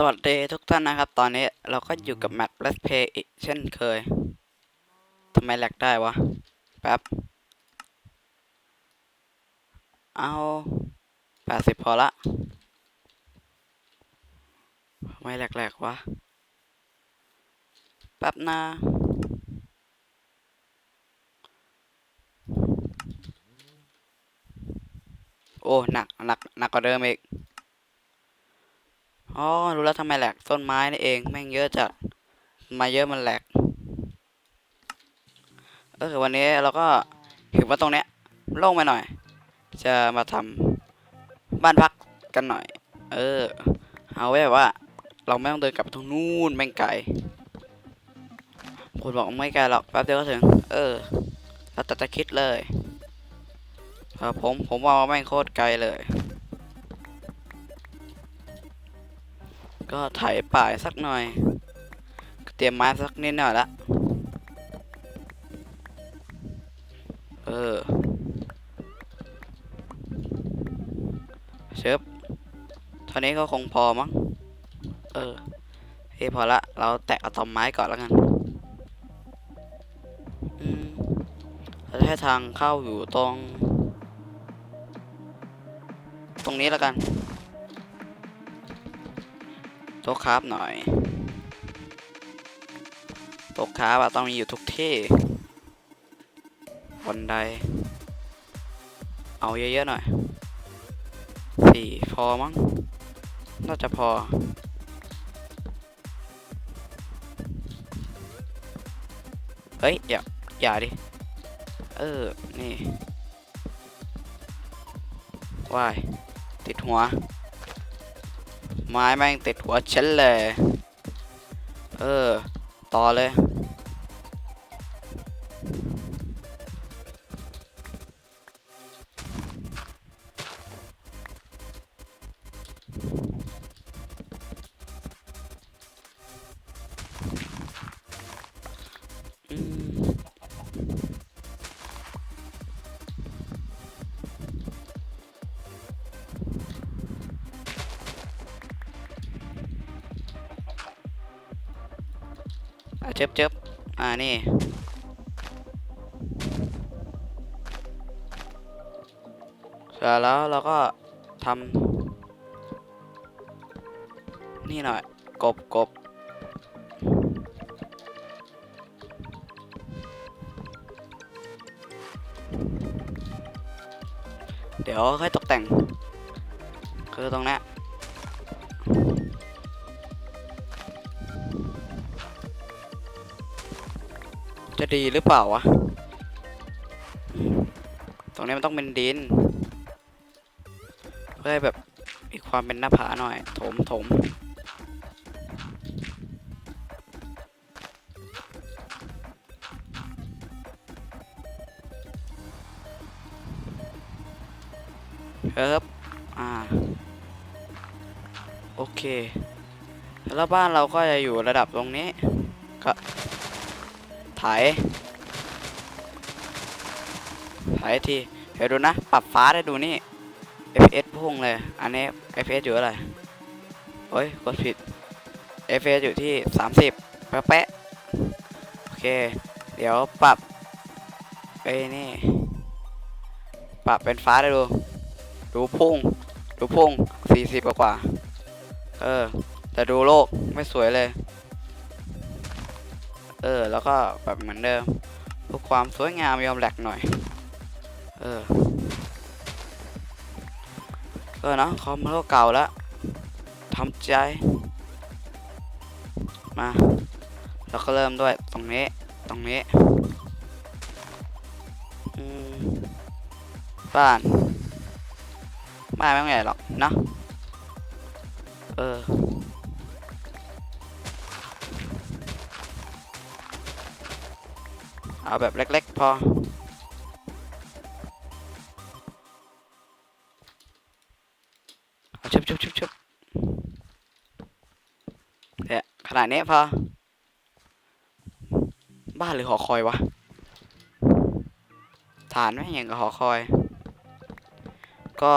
สวัสดีทุกท่านนะครับ ตอนนี้เราก็อยู่กับแมป Let's Play อีกเช่นเคยทำไมแหลกได้วะ แป๊บ เอาแปดสิบพอละทำไมแหลกๆวะ แป๊บนะโอ้ หนักหนักหนักกว่าเดิมอีก อ๋อ รู้แล้วทำไมแหลกต้นไม้นี่เอง แม่งเยอะจัด มาเยอะมันแหลกเออวันนี้เราก็เห็นว่าตรงเนี้ยโล่งไปหน่อย จะมาทำบ้านพักกันหน่อย เออ เอาไว้แบบว่า เราไม่ต้องเดินกลับไปตรงนู้นแม่งไกลคนบอกไม่ไกลหรอกแป๊บเดียวก็ถึง เออเราแต่จะคิดเลยเออผมผมว่าแม่งโคตรไกลเลย ก็ไถป่ายสักหน่อย เตรียมไม้สักนิดหน่อยละ เออเชิบเท่านี้ก็คงพอมั้ง เออเฮ้ยพอละ เราแตะอะตอมไม้ก่อนแล้วกัน อืมเราจะให้ทางเข้าอยู่ตรง ตรงนี้แล้วกัน ต๊ะคราฟหน่อยโต๊ะคราฟอะต้องมีอยู่ทุกที่บันได เอาเยอะๆหน่อยสี่พอมั้งน่าจะพอเฮ้ย อย่า อย่าดิ เออ นี่วาย ติดหัว ไม้แม่งติดหัวฉันเลย เออ ต่อเลย นี่ เสร็จแล้วเราก็ทำนี่หน่อย กบกบเดี๋ยวค่อยตกแต่ง คือตรงนี้ ดีหรือเปล่าวะ ตรงนี้มันต้องเป็นดิน เพื่อให้แบบมีความเป็นหน้าผาหน่อย ถมถมเอิบอ่า โอเค แล้วบ้านเราก็จะอยู่ระดับตรงนี้ ก็ ไถไถทีเดี๋ยวดูนะ ปรับฟ้าได้ดูนี่ FPS พุ่งเลย อันนี้ FPS อยู่อะไรโอ้ยกดผิด FPS อยู่ที่ 30 แป๊ะโอเค เดี๋ยวปรับไอ้นี่ ปรับเป็นฟ้าได้ดู ดูพุ่ง ดูพุ่ง 40 กว่ากว่าเออ แต่ดูโลกไม่สวยเลย เออ แล้วก็แบบเหมือนเดิมเพื่อความสวยงามยอมแหลกหน่อย เออก็เนอะคอมมันก็เก่าแล้วทำใจ มาแล้วก็เริ่มด้วยตรงนี้ ตรงนี้บ้านบ้านไม่ต้องใหญ่หรอกเนอะเออ เอาแบบเล็ก ๆ พอ เอาชุบชุบชุบชุบเนี่ยขนาดนี้พอ บ้านหรือหอคอยวะ ฐานไม่อย่างกับหอคอย ก็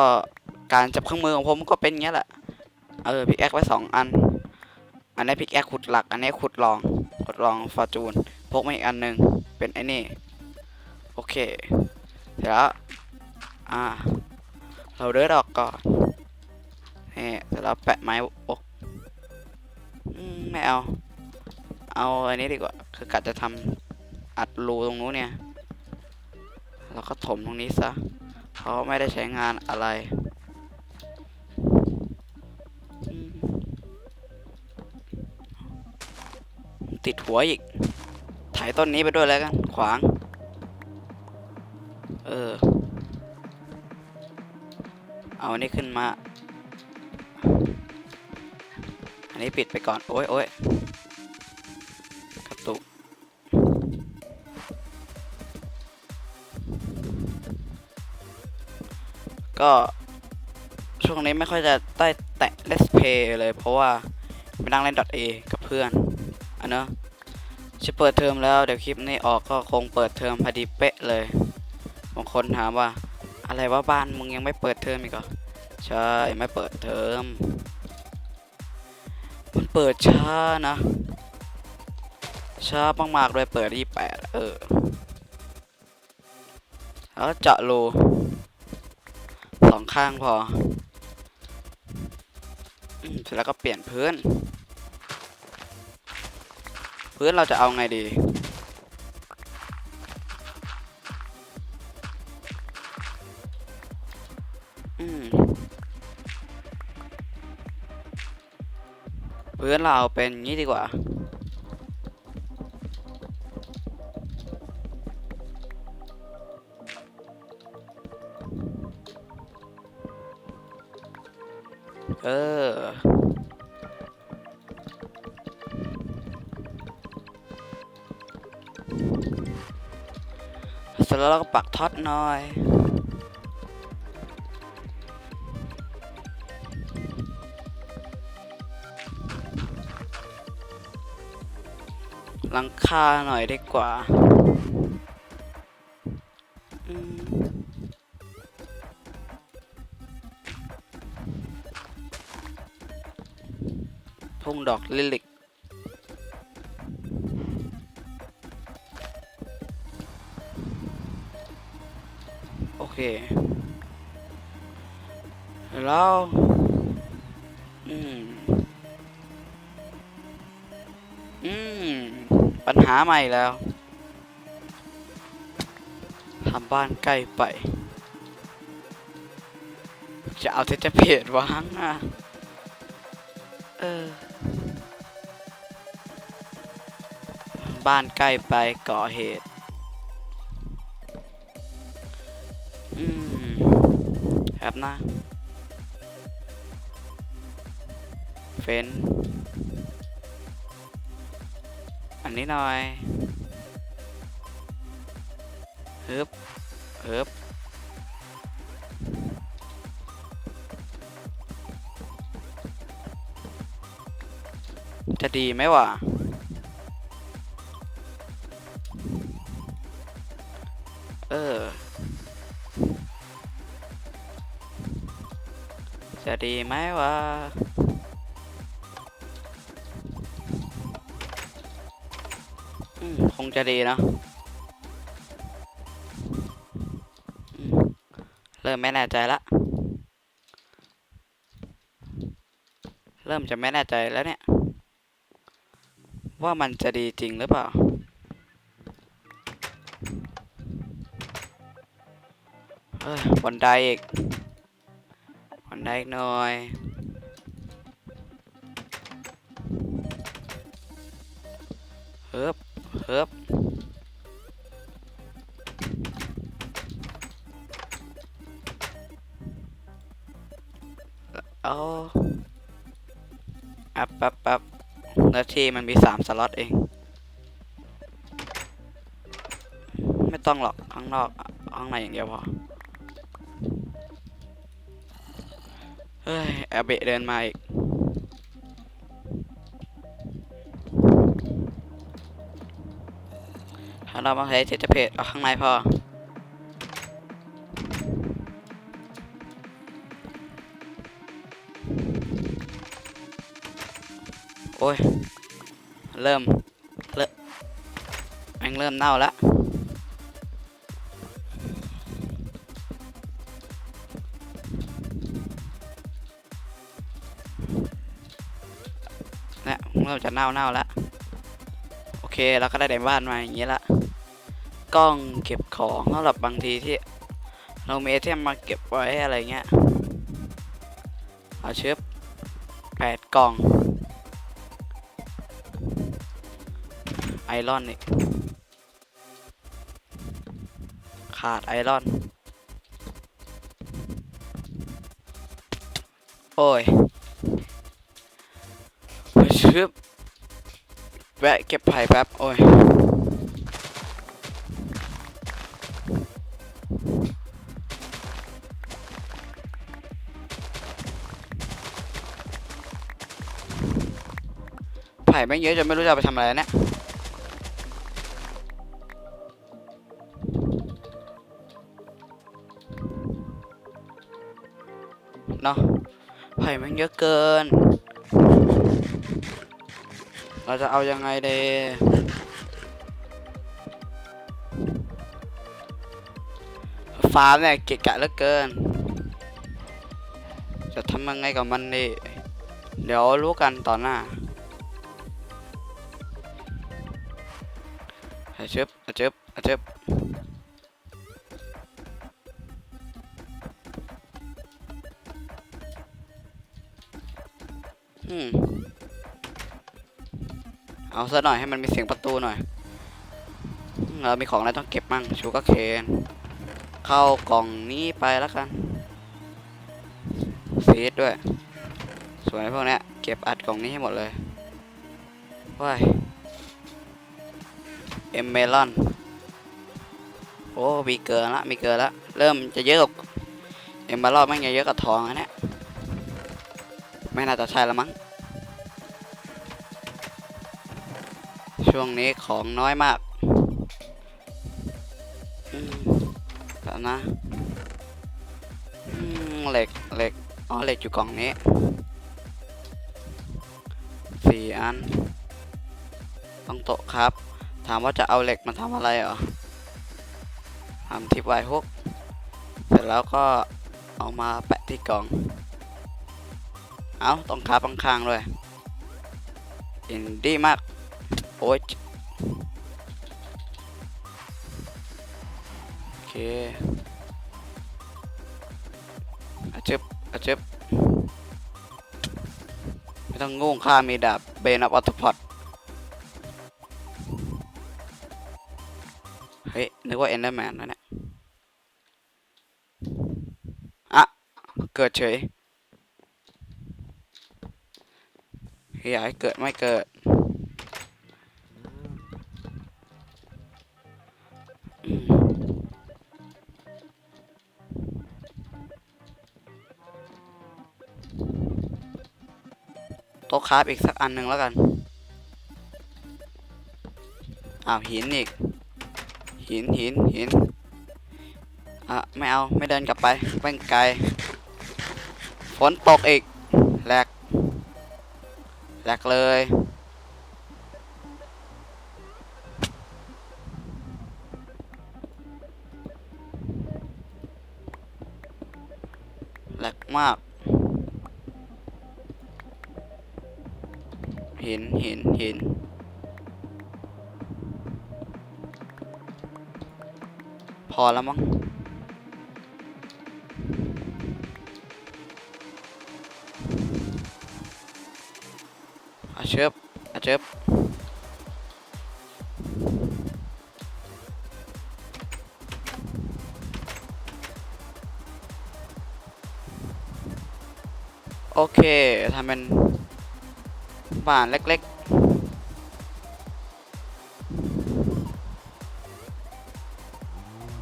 การจับเครื่องมือของผมก็เป็นอย่างเงี้ยแหละ เออพิกแอคไว้สองอัน อันนี้พิกแอคขุดหลัก อันนี้ขุดรอง ขุดรองฟอร์จูน พกมาอีกอันหนึ่ง เป็นไอ้นี่ โอเค เสร็จแล้ว อ่า เราเดินออกก่อนนี่เสร็จแล้วแปะไม้อกอืมไม่เอา เอาอันนี้ดีกว่า คือกะจะทำอัดรูตรงนู้นเนี่ย แล้วก็ถมตรงนี้ซะเพราะไม่ได้ใช้งานอะไรติดหัวอีก ถ่ายต้นนี้ไปด้วยแล้วกัน ขวาง เออ เอาอันนี้ขึ้นมา อันนี้ปิดไปก่อน โอ้ยโอ้ยกระตุกก็ช่วงนี้ไม่ค่อยจะได้แตะ Let's Play เลย เพราะว่าไปนั่งเล่น .a กับเพื่อนอันเนอะ จะเปิดเทอมแล้วเดี๋ยวคลิปนี้ออกก็คงเปิดเทอมพอดีเป๊ะเลยบางคนถามว่า อะไรว่าบ้านมึงยังไม่เปิดเทอมอีกเหรอใช่ไม่เปิดเทอมมันเปิดช้านะช้ามากๆเลยเปิดที่แปดเออแล้วเจาะรูสองข้างพอเสร็จแล้วก็เปลี่ยนพื้น พื้นเราจะเอาไงดี พื้นเราเอาเป็นงี้ดีกว่า ก็ปักท็อตหน่อยหลังคาหน่อยดีกว่าอืมทุ่งดอกลิลิก แล้วอืม อืม ปัญหาใหม่แล้วทำบ้านใกล้ไป จะเอาเทจเพจวางอะ เออ บ้านใกล้ไปก่อเหตุ ครับนะเฟนอันนี้หน่อยฮึบฮึบจะดีไหมวะ ดีไหมวะคงจะดีเนอะเริ่มไม่แน่ใจละ เริ่มจะไม่แน่ใจแล้วเนี่ย ว่ามันจะดีจริงหรือเปล่าเอ้ยบันไดอีก ไดอีกหน่อยเฮิบเฮิบเอาอัพแป๊บแป๊บนื้อที่มันมีสามสล็อตเอง ไม่ต้องหรอกข้างนอกข้างในอย่างเดียวพอ ฮ้ยอบเบะเดินมาอีกถ้าเรามาใช้เทจเพจเอาข้างในพอโอ้ย เริ่ม เริ่มแม่งเริ่มเน่าแล้ว ริ่มจะเน่าเน่าแล้วโอเคเราก็ได้ในบ้านมาอย่างนี้ละกล้องเก็บของสำหรับบางทีที่ เรามีเทมมาเก็บไว้อะไรเงี้ยเอาเชือบแปดกล่องไอรอนอีกขาดไอรอน โอ้ย ชึบแวะเก็บไผ่แป๊บ โอ้ย ไผ่ไม่งเยอะจนไม่รู้จะไปทำอะไรแล้วเนี่ยเนาะไผ่มันเยอะเกิน เราจะเอายังไงเดฟาร์มเนี่ยเกะกะเหลือเกิน จะทำยังไงกับมันดีเดี๋ยวรู้กันตอนหน้าอาเจ็บอาเจ็บอาเจ็บ เอาซะหน่อยให้มันมีเสียงประตูหน่อย เรามีของอะไรต้องเก็บมั่งชูก็เคนเข้ากล่องนี้ไปแล้วกันซีดด้วย ส่วนพวกเนี้ยเก็บอัดกล่องนี้ให้หมดเลยว้ายเอมเมลอนโอ้มีเกินละมีเกินละเริ่มจะเยอะกับเอ็มเมลอนมันจะเยอะกับทองอันเนี้ยไม่น่าจะใช่ละมั้ง ช่วงนี้ของน้อยมากอืมแล้วนะเหล็กเหล็กอ๋อเหล็กอยู่กล่องนี้สี่อัน ต้องโต๊ะครับ ถามว่าจะเอาเหล็กมาทำอะไรเหรอทำทิปไวฮุกเสร็จแล้วก็เอามาแปะที่กล่อง เอาต้องคาบข้างด้วยอินดี้มาก โอ้ยโอเคอาจึบอาจึบไม่ต้องงงข้ามีดาบเบนอัพอัตพอดเฮ้ย นึกว่าเอนเดอร์แมนนะเนี่ยอะเกิดเฉยเฮ้ยเกิดไม่เกิด โต๊ะคราฟอีกสักอันหนึ่งแล้วกัน อ้าวหินอีก หินหินหินอะไม่เอาไม่เดินกลับไปแป้งไกล ฝนตกอีกแหลกแหลกเลยแหลกมาก เหินเหินเหินพอแล้วมั้งอาเชิบอาเชิบโอเคทำเป็น บ้านเล็กๆ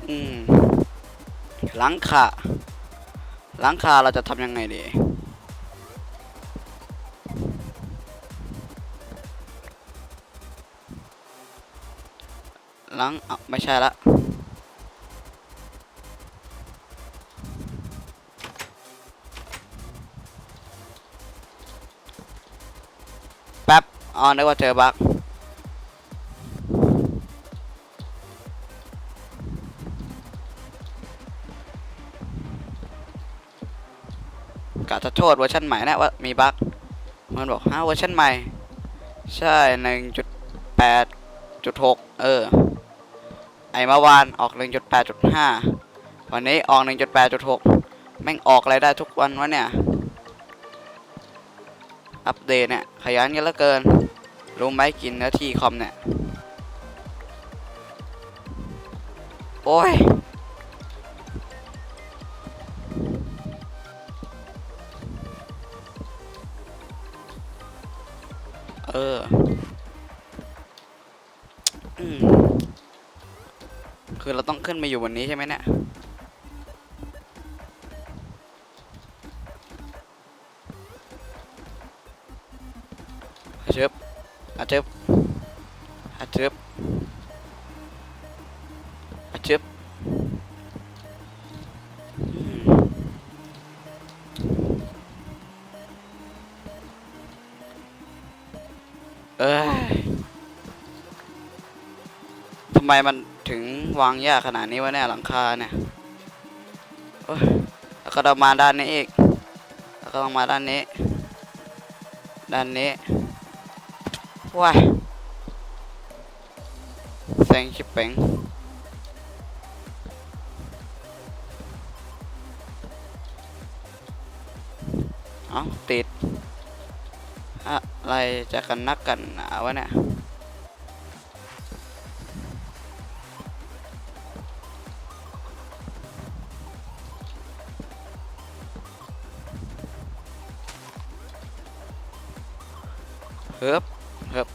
อืมหลังคาหลังคาเราจะทำยังไงดีหลังอะไม่ใช่ละ อ๋อนึกว่าเจอบั๊กกะจะโทษเวอร์ชันใหม่นะว่ามีบั๊กมันบอกฮะเวอร์ชันใหม่ ใช่หนึ่งจุดแปดจุดหกเออ ไอเมื่อวานออกหนึ่งจุดแปดจุดห้าวันนี้ออกหนึ่งจุดแปดจุดหกแม่งออกอะไรได้ทุกวันวะเนี่ย อัปเดตเนี่ย ขยันกันเหลือเกิน รู้ไหมกินเนื้อที่คอมเนี่ย โอ้ย เออคือเราต้องขึ้นมาอยู่บนนี้ใช่ไหมเนี่ย เอ้ยทำไมมันถึงวางยากขนาดนี้วะเนี่ยหลังคาเนี่ยโอ้ยแล้วก็ต้องมาด้านนี้อีก แล้วก็ต้องมาด้านนี้ ด้านนี้ว้ายแซงชิบเป่งเอาติด อะไรจะกันนักกันหนาวะเนี่ยเฮ้บเฮ้บ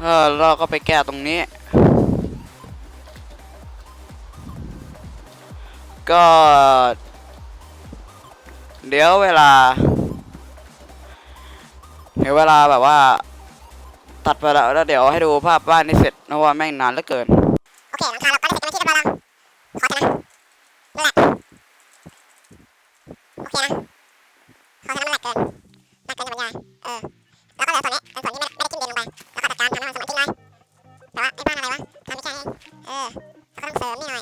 เออเราก็ไปแก้ตรงนี้ ก็ เดี๋ยวเวลา เดี๋ยวเวลาแบบว่า ตัดไปแล้วแล้วเดี๋ยวให้ดูภาพบ้านนี้เสร็จนะว่าแม่งนานเหลือเกิน โอเคหลังคาเราก็ได้เสร็จเป็นที่เรียบร้อยแล้วขอจะนะนั่นแหละโอเคนะขอจะนะมันแหลกเกินแหลกเกินจะบรรยายเออแล้วก็เหลือส่วนนี้เป็นส่วนที่ไม่ได้ไม่ได้จิ้มเดินลงไปแล้วก็จัดการทำให้มันสมบูรณ์ทิ้งไว้แต่ว่าไอ้บ้านอะไรวะทำไม่ใช่เองเออแล้วก็ต้องเสริมนี่หน่อย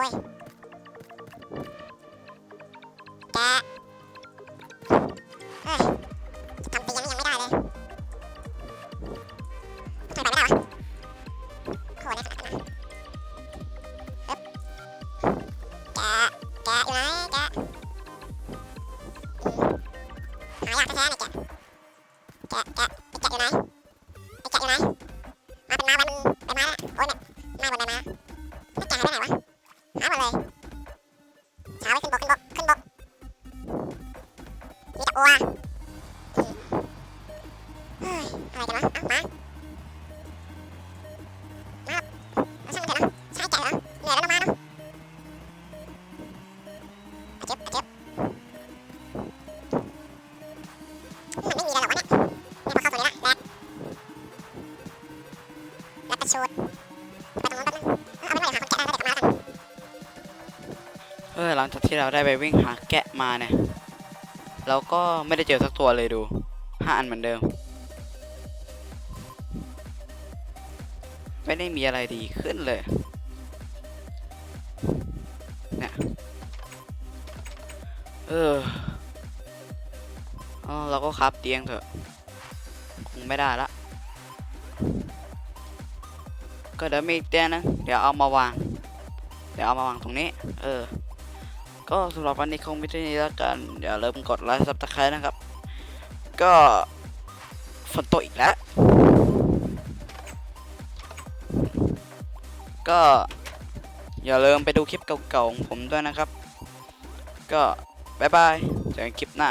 โอ้ย เราได้ไปวิ่งหาแกะมาเนี่ยเราก็ไม่ได้เจอสักตัวเลยดูห้าอันเหมือนเดิม ไม่ได้มีอะไรดีขึ้นเลยเนี่ยเออเราก็ครับเตียงเถอะ คงไม่ได้ละ ก็เดี๋ยวมีเตียงนึงเดี๋ยวเอามาวาง เดี๋ยวเอามาวางตรงนี้ เออ ก็สำหรับวันนี้คงไม่เท่านี้แล้วกันอย่าลืมกดไลค์ซับสไครต์นะครับ ก็ฝนตกอีกแล้ว ก็อย่าลืมไปดูคลิปเก่าๆของผมด้วยนะครับ ก็บายบายเจอกันคลิปหน้า